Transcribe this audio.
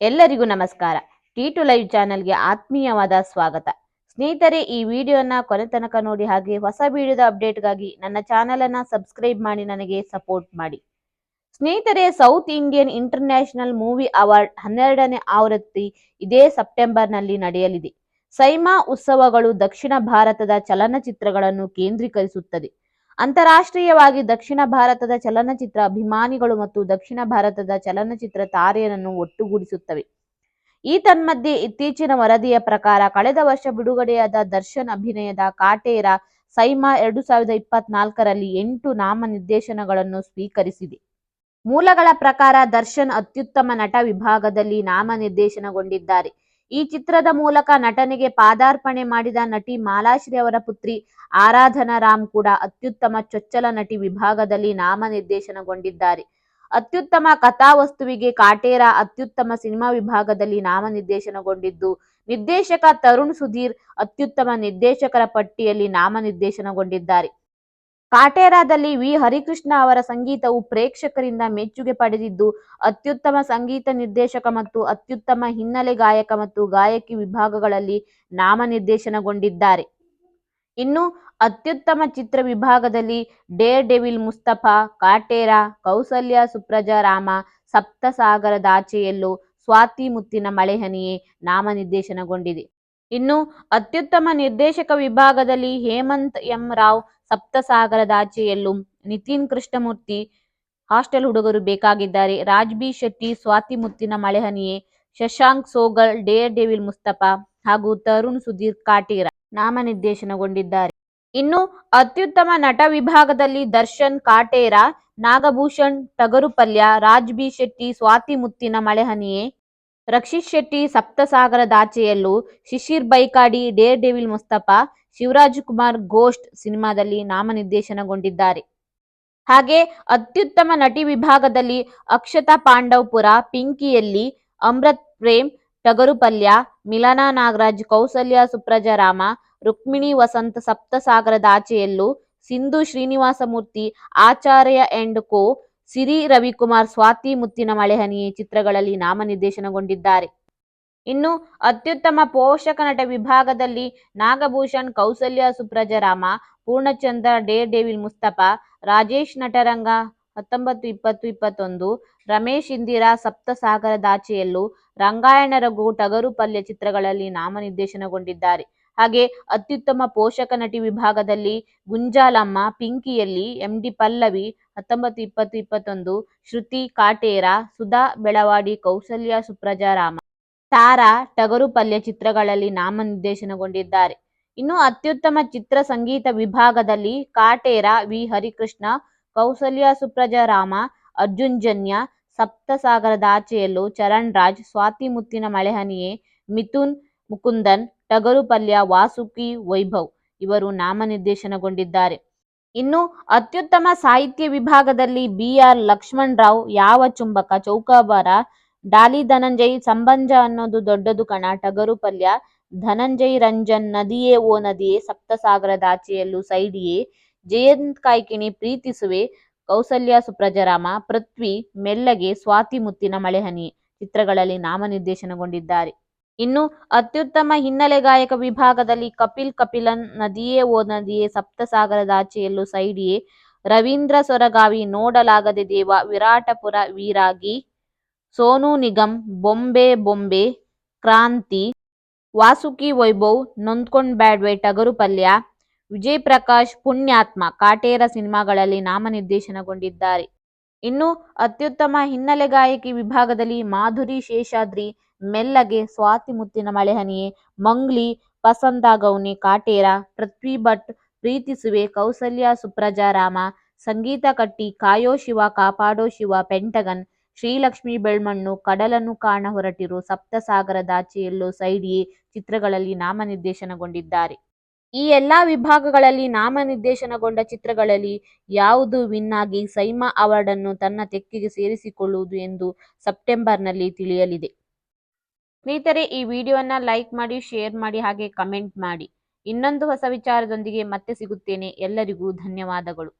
ಎಲ್ಲರಿಗೂ ನಮಸ್ಕಾರ. T to live ಚಾನೆಲ್ಗೆ ಆತ್ಮೀಯವಾದ ಸ್ವಾಗತ. ಸ್ನೇಹಿತರೆ, ಈ ವಿಡಿಯೋನ ಕೊನೆ ತನಕ ನೋಡಿ ಹಾಗೆ ಹೊಸ ವಿಡಿಯೋದ ಅಪ್ಡೇಟ್ಗಾಗಿ ನನ್ನ ಚಾನೆಲ್ ಅನ್ನ ಸಬ್ಸ್ಕ್ರೈಬ್ ಮಾಡಿ ನನಗೆ ಸಪೋರ್ಟ್ ಮಾಡಿ. ಸ್ನೇಹಿತರೆ South Indian International movie award ಹನ್ನೆರಡನೇ ಆವೃತ್ತಿ ಇದೇ ಸೆಪ್ಟೆಂಬರ್ನಲ್ಲಿ ನಡೆಯಲಿದೆ. ಸೈಮಾ ಉತ್ಸವಗಳು ದಕ್ಷಿಣ ಭಾರತದ ಚಲನಚಿತ್ರಗಳನ್ನು ಕೇಂದ್ರೀಕರಿಸುತ್ತದೆ. ಅಂತಾರಾಷ್ಟ್ರೀಯವಾಗಿ ದಕ್ಷಿಣ ಭಾರತದ ಚಲನಚಿತ್ರ ಅಭಿಮಾನಿಗಳು ಮತ್ತು ದಕ್ಷಿಣ ಭಾರತದ ಚಲನಚಿತ್ರ ತಾರೆಯರನ್ನು ಒಟ್ಟುಗೂಡಿಸುತ್ತವೆ. ಈ ತನ್ಮಧ್ಯೆ ಇತ್ತೀಚಿನ ವರದಿಯ ಪ್ರಕಾರ ಕಳೆದ ವರ್ಷ ಬಿಡುಗಡೆಯಾದ ದರ್ಶನ್ ಅಭಿನಯದ ಕಾಟೇರ ಸೈಮಾ ಎರಡು ಸಾವಿರದ ಇಪ್ಪತ್ನಾಲ್ಕರಲ್ಲಿ ಎಂಟು ನಾಮನಿರ್ದೇಶನಗಳನ್ನು ಸ್ವೀಕರಿಸಿದೆ. ಮೂಲಗಳ ಪ್ರಕಾರ ದರ್ಶನ್ ಅತ್ಯುತ್ತಮ ನಟ ವಿಭಾಗದಲ್ಲಿ ನಾಮನಿರ್ದೇಶನಗೊಂಡಿದ್ದಾರೆ. ಈ ಚಿತ್ರದ ಮೂಲಕ ನಟನೆಗೆ ಪಾದಾರ್ಪಣೆ ಮಾಡಿದ ನಟಿ ಮಾಲಾಶ್ರೀ ಅವರ ಪುತ್ರಿ ಆರಾಧನಾ ರಾಮ್ ಕೂಡ ಅತ್ಯುತ್ತಮ ಚೊಚ್ಚಲ ನಟಿ ವಿಭಾಗದಲ್ಲಿ ನಾಮನಿರ್ದೇಶನಗೊಂಡಿದ್ದಾರೆ. ಅತ್ಯುತ್ತಮ ಕಥಾವಸ್ತುವಿಗೆ ಕಾಟೇರ ಅತ್ಯುತ್ತಮ ಸಿನಿಮಾ ವಿಭಾಗದಲ್ಲಿ ನಾಮನಿರ್ದೇಶನಗೊಂಡಿದ್ದು, ನಿರ್ದೇಶಕ ತರುಣ್ ಸುಧೀರ್ ಅತ್ಯುತ್ತಮ ನಿರ್ದೇಶಕರ ಪಟ್ಟಿಯಲ್ಲಿ ನಾಮನಿರ್ದೇಶನಗೊಂಡಿದ್ದಾರೆ. ಕಾಟೇರಾದಲ್ಲಿ ವಿ. ಹರಿಕೃಷ್ಣ ಅವರ ಸಂಗೀತವು ಪ್ರೇಕ್ಷಕರಿಂದ ಮೆಚ್ಚುಗೆ ಪಡೆದಿದ್ದು, ಅತ್ಯುತ್ತಮ ಸಂಗೀತ ನಿರ್ದೇಶಕ ಮತ್ತು ಅತ್ಯುತ್ತಮ ಹಿನ್ನೆಲೆ ಗಾಯಕ ಮತ್ತು ಗಾಯಕಿ ವಿಭಾಗಗಳಲ್ಲಿ ನಾಮನಿರ್ದೇಶನಗೊಂಡಿದ್ದಾರೆ. ಇನ್ನು ಅತ್ಯುತ್ತಮ ಚಿತ್ರ ವಿಭಾಗದಲ್ಲಿ ಡೇರ್ ಡೆವಿಲ್ ಮುಸ್ತಫಾ, ಕಾಟೇರಾ, ಕೌಸಲ್ಯ ಸುಪ್ರಜಾ ರಾಮ ಸಪ್ತಸಾಗರದಾಚೆಯಲ್ಲೂ ಸ್ವಾತಿ ಮುತ್ತಿನ ಮಳೆಹನಿಯೇ ನಾಮನಿರ್ದೇಶನಗೊಂಡಿದೆ. ಇನ್ನು ಅತ್ಯುತ್ತಮ ನಿರ್ದೇಶಕ ವಿಭಾಗದಲ್ಲಿ Hemanth M Rao Sapta Sagaradaache Ello Nitin Krishnamurthy hostel Hudugaru Bekagiddare. Raj B Shetty, Swathi Muttina Malehaniye, Shashank Soghal, Daredevil Mustafa ಹಾಗೂ ತರುಣ್ ಸುಧೀರ್ ಕಾಟೇರ ನಾಮನಿರ್ದೇಶನಗೊಂಡಿದ್ದಾರೆ. ಇನ್ನು ಅತ್ಯುತ್ತಮ ನಟ ವಿಭಾಗದಲ್ಲಿ Darshan Kaatera, Nagabhushan Tagarupalya Raj B Shetty, Swathi Muttina Malehaniye, Rakshit Shetty Sapta Sagaradaache Ello Shishir Baikadi, Daredevil Mustafa Shivaraj Kumar ghost ಸಿನಿಮಾದಲ್ಲಿ ನಾಮನಿರ್ದೇಶನಗೊಂಡಿದ್ದಾರೆ. ಹಾಗೆ ಅತ್ಯುತ್ತಮ ನಟಿ ವಿಭಾಗದಲ್ಲಿ ಅಕ್ಷತಾ ಪಾಂಡವಪುರ ಪಿಂಕಿಯಲ್ಲಿ ಅಮೃತ್ ಪ್ರೇಮ್ ಟಗರುಪಲ್ಯ ಮಿಲನಾ ನಾಗರಾಜ್, ಕೌಸಲ್ಯ ಸುಪ್ರಜಾ ರಾಮ ರುಕ್ಮಿಣಿ ಸಪ್ತಸಾಗರದ ಆಚೆಯಲ್ಲೂ ಸಿಂಧು ಶ್ರೀನಿವಾಸಮೂರ್ತಿ, ಆಚಾರ್ಯ ಎಂಡ್ ಕೋ, ಸಿರಿ ರವಿಕುಮಾರ್, ಸ್ವಾತಿ ಮುತ್ತಿನ ಮಳೆಹನಿ ಚಿತ್ರಗಳಲ್ಲಿ ನಾಮನಿರ್ದೇಶನಗೊಂಡಿದ್ದಾರೆ. ಇನ್ನು ಅತ್ಯುತ್ತಮ ಪೋಷಕ ನಟ ವಿಭಾಗದಲ್ಲಿ ನಾಗಭೂಷಣ್, ಕೌಸಲ್ಯ, ಸುಪ್ರಜರಾಮ, ಪೂರ್ಣಚಂದ್ರ ಡೇರ್ ಡೇವಿಲ್ ಮುಸ್ತಫಾ, ರಾಜೇಶ್ ನಟರಂಗ ಹತ್ತೊಂಬತ್ತು, ಇಪ್ಪತ್ತು, ಇಪ್ಪತ್ತೊಂದು, ರಮೇಶ್ ಇಂದಿರಾ ಸಪ್ತಸಾಗರದಾಚೆಯಲ್ಲೂ ರಂಗಾಯಣ ರಘು ಟಗರು ಪಲ್ಯ ಚಿತ್ರಗಳಲ್ಲಿ ನಾಮನಿರ್ದೇಶನಗೊಂಡಿದ್ದಾರೆ. ಹಾಗೆ ಅತ್ಯುತ್ತಮ ಪೋಷಕ ನಟಿ ವಿಭಾಗದಲ್ಲಿ ಗುಂಜಾಲಮ್ಮ, ಪಿಂಕಿಯಲ್ಲಿ ಎಂಡಿ ಪಲ್ಲವಿ, ಹತ್ತೊಂಬತ್ತು, ಇಪ್ಪತ್ತು, ಇಪ್ಪತ್ತೊಂದು, ಶ್ರುತಿ ಕಾಟೇರ, ಸುಧಾ ಬೆಳವಾಡಿ, ಕೌಸಲ್ಯ ಸುಪ್ರಜಾ ರಾಮ ತಾರಾ ಟಗರು ಪಲ್ಯ ಚಿತ್ರಗಳಲ್ಲಿ ನಾಮನಿರ್ದೇಶನಗೊಂಡಿದ್ದಾರೆ. ಇನ್ನು ಅತ್ಯುತ್ತಮ ಚಿತ್ರ ಸಂಗೀತ ವಿಭಾಗದಲ್ಲಿ ಕಾಟೇರ ವಿ. ಹರಿಕೃಷ್ಣ ಕೌಸಲ್ಯ ಸುಪ್ರಜಾರಾಮ, ಅರ್ಜುನ್ ಜನ್ಯ ಸಪ್ತಸಾಗರದಾಚೆಯಲ್ಲೂ ಚರಣ್ ರಾಜ್ ಸ್ವಾತಿ ಮುತ್ತಿನ ಮಳೆಹನಿಯೇ ಮಿಥುನ್ ಮುಕುಂದನ್ ಟಗರು ಪಲ್ಯ ವಾಸುಕಿ ವೈಭವ್ ಇವರು ನಾಮನಿರ್ದೇಶನಗೊಂಡಿದ್ದಾರೆ. ಇನ್ನು ಅತ್ಯುತ್ತಮ ಸಾಹಿತ್ಯ ವಿಭಾಗದಲ್ಲಿ ಬಿ. ಆರ್. ಲಕ್ಷ್ಮಣ್ ರಾವ್ ಯಾವ ಚುಂಬಕ ಚೌಕಾಬಾರ ಡಾಲಿ ಧನಂಜಯ್ ಸಂಬಂಜ ಅನ್ನೋದು ದೊಡ್ಡದು ಕಣ. ಟಗರು ಪಲ್ಯ, ಧನಂಜಯ್ ರಂಜನ್ ನದಿಯೇ ಓ ನದಿಯೇ ಸಪ್ತಸಾಗರದಾಚೆಯಲ್ಲೂ ಸೈಡಿಯೇ. ಜಯಂತ್ ಕಾಯ್ಕಿಣಿ ಪ್ರೀತಿಸುವೆ, ಕೌಸಲ್ಯ ಸುಪ್ರಜರಾಮ, ಪೃಥ್ವಿ ಮೆಲ್ಲಗೆ ಸ್ವಾತಿ ಮುತ್ತಿನ ಮಳೆಹನಿ ಚಿತ್ರಗಳಲ್ಲಿ ನಾಮನಿರ್ದೇಶನಗೊಂಡಿದ್ದಾರೆ. ಇನ್ನು ಅತ್ಯುತ್ತಮ ಹಿನ್ನೆಲೆ ಗಾಯಕ ವಿಭಾಗದಲ್ಲಿ ಕಪಿಲ್ ಕಪಿಲನ್ ನದಿಯೇ ಓ ನದಿಯೇ ಸಪ್ತಸಾಗರದಾಚೆಯಲ್ಲೂ ಸೈಡಿಯೇ. ರವೀಂದ್ರ ಸೊರಗಾವಿ ನೋಡಲಾಗದೆ ದೇವ, ವಿರಾಟಪುರ ವೀರಾಗಿ ಸೋನು ನಿಗಮ್, ಬೊಂಬೆ ಬೊಂಬೆ, ಕ್ರಾಂತಿ, ವಾಸುಕಿ ವೈಭವ್, ನೊಂದ್ಕೊಂಡ್ ಬ್ಯಾಡ್ವೆ, ಟಗರು ಪಲ್ಯ ವಿಜಯ್ ಪ್ರಕಾಶ್ ಪುಣ್ಯಾತ್ಮ, ಕಾಟೇರ ಸಿನಿಮಾಗಳಲ್ಲಿ ನಾಮನಿರ್ದೇಶನಗೊಂಡಿದ್ದಾರೆ. ಇನ್ನು ಅತ್ಯುತ್ತಮ ಹಿನ್ನೆಲೆ ಗಾಯಕಿ ವಿಭಾಗದಲ್ಲಿ ಮಾಧುರಿ ಶೇಷಾದ್ರಿ, ಮೆಲ್ಲಗೆ ಸ್ವಾತಿ ಮುತ್ತಿನ ಮಳೆಹನಿಯೇ ಮಂಗ್ಲಿ ಪಸಂದ ಗೌನಿ, ಕಾಟೇರ, ಪೃಥ್ವಿ ಭಟ್ ಪ್ರೀತಿಸುವೆ ಕೌಸಲ್ಯ, ಸುಪ್ರಜಾ ರಾಮ, ಸಂಗೀತ ಕಟ್ಟಿ, ಕಾಯೋ ಶಿವ, ಕಾಪಾಡೋ ಶಿವ, ಪೆಂಟಗನ್ ಶ್ರೀಲಕ್ಷ್ಮಿ ಬೆಳ್ಮಣ್ಣು, ಕಡಲನ್ನು ಕಾಣ ಹೊರಟಿರು ಸಪ್ತಸಾಗರದಾಚೆಯಲ್ಲೂ ಸೈಡಿಯೇ ಚಿತ್ರಗಳಲ್ಲಿ ನಾಮನಿರ್ದೇಶನಗೊಂಡಿದ್ದಾರೆ. ಈ ಎಲ್ಲಾ ವಿಭಾಗಗಳಲ್ಲಿ ನಾಮನಿರ್ದೇಶನಗೊಂಡ ಚಿತ್ರಗಳಲ್ಲಿ ಯಾವುದು ವಿನ್ ಆಗಿ ಸೈಮಾ ಅವಾರ್ಡ್ ಅನ್ನು ತನ್ನ ತೆಕ್ಕೆಗೆ ಸೇರಿಸಿಕೊಳ್ಳುವುದು ಎಂದು ಸೆಪ್ಟೆಂಬರ್ನಲ್ಲಿ ತಿಳಿಯಲಿದೆ. ಸ್ನೇಹಿತರೆ, ಈ ವಿಡಿಯೋನ ಲೈಕ್ ಮಾಡಿ, ಶೇರ್ ಮಾಡಿ, ಹಾಗೆ ಕಮೆಂಟ್ ಮಾಡಿ. ಇನ್ನೊಂದು ಹೊಸ ವಿಚಾರದೊಂದಿಗೆ ಮತ್ತೆ ಸಿಗುತ್ತೇನೆ. ಎಲ್ಲರಿಗೂ ಧನ್ಯವಾದಗಳು.